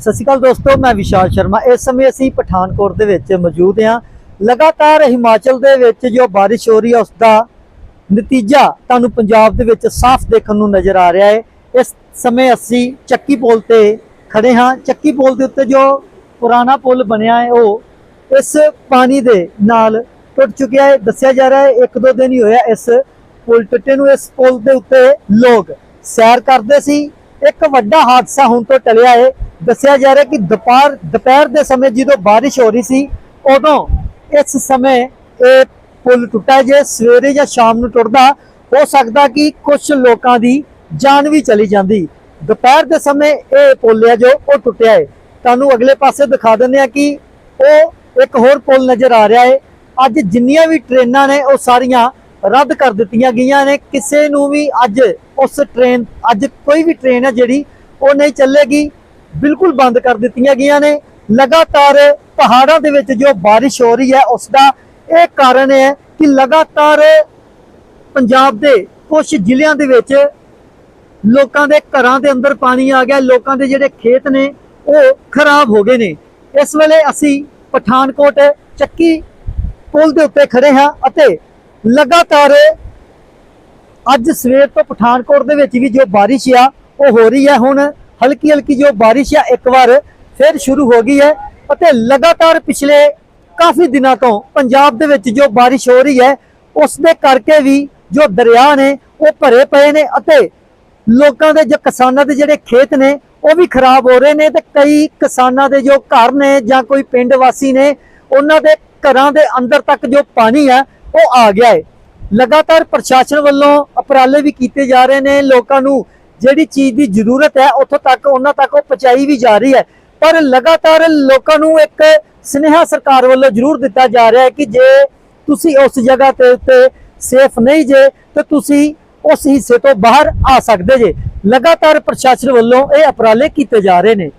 ਸਤਿ ਸ਼੍ਰੀ ਅਕਾਲ ਦੋਸਤੋ, ਮੈਂ ਵਿਸ਼ਾਲ ਸ਼ਰਮਾ। ਇਸ ਸਮੇਂ ਅਸੀਂ ਪਠਾਨਕੋਟ ਦੇ ਵਿੱਚ ਮੌਜੂਦ ਹਾਂ। ਲਗਾਤਾਰ ਹਿਮਾਚਲ ਦੇ ਵਿੱਚ ਜੋ ਬਾਰਿਸ਼ ਹੋ ਰਹੀ ਹੈ ਉਸ ਦਾ ਨਤੀਜਾ ਤੁਹਾਨੂੰ ਪੰਜਾਬ ਦੇ ਵਿੱਚ ਸਾਫ਼ ਦੇਖਣ ਨੂੰ ਨਜ਼ਰ ਆ ਰਿਹਾ ਹੈ। ਇਸ ਸਮੇਂ ਅਸੀਂ ਚੱਕੀ ਪੁਲ ਤੇ ਖੜੇ ਹਾਂ। ਚੱਕੀ ਪੁਲ ਦੇ ਉੱਤੇ ਜੋ ਪੁਰਾਣਾ ਪੁਲ ਬਣਿਆ ਹੈ, ਉਹ ਇਸ ਪਾਣੀ ਦੇ ਨਾਲ ਟੁੱਟ ਚੁੱਕਿਆ ਹੈ। ਦੱਸਿਆ ਜਾ ਰਿਹਾ ਹੈ, ਇੱਕ ਦੋ ਦਿਨ ਹੀ ਹੋਇਆ ਇਸ ਪੁਲ ਟੁੱਟੇ ਨੂੰ। ਇਸ ਪੁਲ ਦੇ ਉੱਤੇ ਲੋਕ ਸੈਰ ਕਰਦੇ ਸੀ। ਇੱਕ ਵੱਡਾ ਹਾਦਸਾ ਹੁਣ ਤੋਂ ਟਲਿਆ ਹੈ। ਦੱਸਿਆ ਜਾ ਰਿਹਾ ਕਿ ਦੁਪਹਿਰ ਦੁਪਹਿਰ ਦੇ ਸਮੇਂ ਜਦੋਂ ਬਾਰਿਸ਼ ਹੋ ਰਹੀ ਸੀ, ਉਦੋਂ ਇਸ ਸਮੇਂ ਇਹ ਪੁਲ ਟੁੱਟਾ ਜੇ, ਸਵੇਰੇ ਜਾਂ ਸ਼ਾਮ ਨੂੰ ਟੁੱਟਦਾ, ਹੋ ਸਕਦਾ ਕਿ ਕੁਝ ਲੋਕਾਂ ਦੀ ਜਾਨ ਵੀ ਚਲੀ ਜਾਂਦੀ। ਦੁਪਹਿਰ ਦੇ ਸਮੇਂ ਇਹ ਪੁਲ ਹੈ ਜੋ, ਉਹ ਟੁੱਟਿਆ ਹੈ ਤੁਹਾਨੂੰ ਅਗਲੇ ਪਾਸੇ ਦਿਖਾ ਦਿੰਦੇ ਆ ਕਿ ਉਹ ਇੱਕ ਹੋਰ ਪੁਲ ਨਜ਼ਰ ਆ ਰਿਹਾ ਹੈ ਅੱਜ ਜਿੰਨੀਆਂ ਵੀ ਟ੍ਰੇਨਾਂ ਨੇ, ਉਹ ਸਾਰੀਆਂ ਰੱਦ ਕਰ ਦਿੱਤੀਆਂ ਗਈਆਂ ਨੇ। ਕਿਸੇ ਨੂੰ ਵੀ ਅੱਜ ਉਸ ਟ੍ਰੇਨ ਅੱਜ ਕੋਈ ਵੀ ਟ੍ਰੇਨ ਹੈ ਜਿਹੜੀ, ਉਹ ਨਹੀਂ ਚੱਲੇਗੀ। ਬਿਲਕੁਲ ਬੰਦ ਕਰ ਦਿੱਤੀਆਂ ਗਈਆਂ ਨੇ। ਲਗਾਤਾਰ ਪਹਾੜਾਂ ਦੇ ਵਿੱਚ ਜੋ ਬਾਰਿਸ਼ ਹੋ ਰਹੀ ਹੈ ਉਸ ਦਾ ਇਹ ਕਾਰਨ ਹੈ ਕਿ ਲਗਾਤਾਰ ਪੰਜਾਬ ਦੇ ਕੁਝ ਜ਼ਿਲ੍ਹਿਆਂ ਦੇ ਵਿੱਚ ਲੋਕਾਂ ਦੇ ਘਰਾਂ ਦੇ ਅੰਦਰ ਪਾਣੀ ਆ ਗਿਆ। ਲੋਕਾਂ ਦੇ ਜਿਹੜੇ ਖੇਤ ਨੇ, ਉਹ ਖਰਾਬ ਹੋ ਗਏ ਨੇ। ਇਸ ਵੇਲੇ ਅਸੀਂ ਪਠਾਨਕੋਟ ਚੱਕੀ ਪੁਲ ਦੇ ਉੱਤੇ ਖੜੇ ਹਾਂ ਅਤੇ ਲਗਾਤਾਰ ਅੱਜ ਸਵੇਰ ਤੋਂ ਪਠਾਨਕੋਟ ਦੇ ਵਿੱਚ ਵੀ ਜੋ ਬਾਰਿਸ਼ ਆ, ਉਹ ਹੋ ਰਹੀ ਹੈ। ਹੁਣ ਹਲਕੀ ਹਲਕੀ ਜੋ ਬਾਰਿਸ਼ ਆ, ਇੱਕ ਵਾਰ ਫਿਰ ਸ਼ੁਰੂ ਹੋ ਗਈ ਹੈ ਅਤੇ ਲਗਾਤਾਰ ਪਿਛਲੇ ਕਾਫੀ ਦਿਨਾਂ ਤੋਂ ਪੰਜਾਬ ਦੇ ਵਿੱਚ ਜੋ ਬਾਰਿਸ਼ ਹੋ ਰਹੀ ਹੈ ਉਸ ਦੇ ਕਰਕੇ ਵੀ ਜੋ ਦਰਿਆ ਨੇ, ਉਹ ਭਰੇ ਪਏ ਨੇ ਅਤੇ ਲੋਕਾਂ ਦੇ ਜੋ ਕਿਸਾਨਾਂ ਦੇ ਜਿਹੜੇ ਖੇਤ ਨੇ, ਉਹ ਵੀ ਖਰਾਬ ਹੋ ਰਹੇ ਨੇ ਤੇ ਕਈ ਕਿਸਾਨਾਂ ਦੇ ਜੋ ਘਰ ਨੇ ਜਾਂ ਕੋਈ ਪਿੰਡ ਵਾਸੀ ਨੇ, ਉਹਨਾਂ ਦੇ ਘਰਾਂ ਦੇ ਅੰਦਰ ਤੱਕ ਜੋ ਪਾਣੀ ਹੈ ਉਹ ਆ ਗਿਆ ਹੈ। ਲਗਾਤਾਰ ਪ੍ਰਸ਼ਾਸਨ ਵੱਲੋਂ ਉਪਰਾਲੇ ਵੀ ਕੀਤੇ ਜਾ ਰਹੇ ਨੇ, ਲੋਕਾਂ ਨੂੰ ਜਿਹੜੀ ਚੀਜ਼ ਦੀ ਜ਼ਰੂਰਤ ਹੈ, ਉੱਥੋਂ ਤੱਕ, ਉਹਨਾਂ ਤੱਕ ਉਹ ਪਹੁੰਚਾਈ ਵੀ ਜਾ ਰਹੀ ਹੈ। ਪਰ ਲਗਾਤਾਰ ਲੋਕਾਂ ਨੂੰ ਇੱਕ ਸਨੇਹਾ ਸਰਕਾਰ ਵੱਲੋਂ ਜ਼ਰੂਰ ਦਿੱਤਾ ਜਾ ਰਿਹਾ ਹੈ ਕਿ ਜੇ ਤੁਸੀਂ ਉਸ ਜਗ੍ਹਾ ਤੇ ਉੱਤੇ ਸੇਫ ਨਹੀਂ ਜੇ, ਤੇ ਤੁਸੀਂ ਉਸ ਹਿੱਸੇ ਤੋਂ ਬਾਹਰ ਆ ਸਕਦੇ ਜੇ। ਲਗਾਤਾਰ ਪ੍ਰਸ਼ਾਸਨ ਵੱਲੋਂ ਇਹ ਉਪਰਾਲੇ ਕੀਤੇ ਜਾ ਰਹੇ ਨੇ।